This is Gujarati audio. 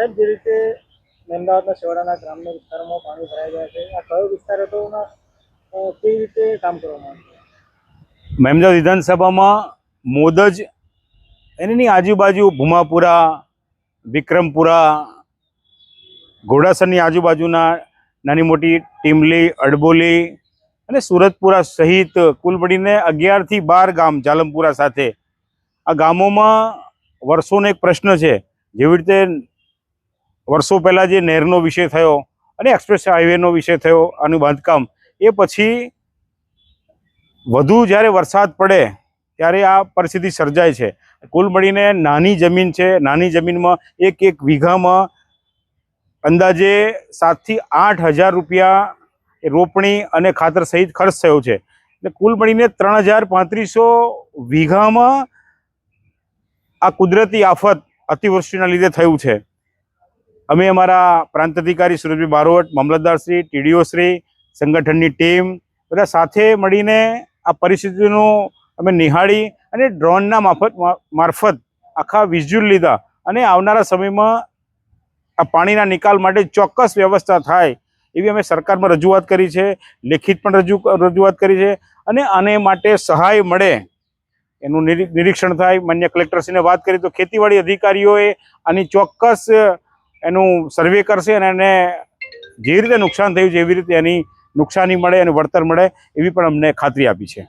સાહેબ, જે રીતે અમદાવાદના શેવાડાના ગ્રામ્ય વિસ્તારોમાં પાણી ભરાઈ ગયા છે, આ કયો વિસ્તાર હતો કેવી રીતે કામ કરવામાં આવ્યું? વિધાનસભામાં મોદજ, એની આજુબાજુ ભૂમાપુરા, વિક્રમપુરા, ઘોડાસરની આજુબાજુના નાની મોટી ટીમલી, અડબોલી અને સુરતપુરા સહિત કુલ મળીને અગિયારથી બાર ગામ જાલમપુરા સાથે. આ ગામોમાં વર્ષોનો એક પ્રશ્ન છે, જેવી રીતે વર્ષો પહેલાં જે નહેરનો વિષય થયો અને એક્સપ્રેસ હાઈવેનો વિષય થયો, આનું બાંધકામ, એ પછી વધુ જ્યારે વરસાદ પડે ત્યારે આ પરિસ્થિતિ સર્જાય છે. કુલ મળીને નાની જમીન છે, નાની જમીનમાં એક એક વીઘામાં અંદાજે સાતથી આઠ હજાર રૂપિયા રોપણી અને ખાતર સહિત ખર્ચ થયો છે. એટલે કુલ મળીને ત્રણ હજાર પાંત્રીસો વીઘામાં આ કુદરતી આફત અતિવૃષ્ટિના લીધે થયું છે. અમે અમારા પ્રાંત અધિકારી સુરજભાઈ બારોટ મામલતદારશ્રી ટીડીઓશ્રી સંગઠનની ટીમ બધા સાથે મળીને આ પરિસ્થિતિનું અમે નિહાળી અને ડ્રોનના માફત મારફત આખા વિઝ્યુઅલ લીધા અને આવનારા સમયમાં આ પાણીના નિકાલ માટે ચોક્કસ વ્યવસ્થા થાય એવી અમે સરકારમાં રજૂઆત કરી છે, લેખિત પણ રજૂ રજૂઆત કરી છે અને આને માટે સહાય મળે એનું નિરી- નિરીક્ષણ થાય. માન્ય કલેક્ટરશ્રીને વાત કરી તો ખેતીવાડી અધિકારીઓએ આની ચોક્કસ એનું સર્વે કરશે અને એને જે રીતે નુકસાન થયું છે એવી રીતે એની નુકસાની મળે અને વળતર મળે એવી પણ અમને ખાતરી આપી છે.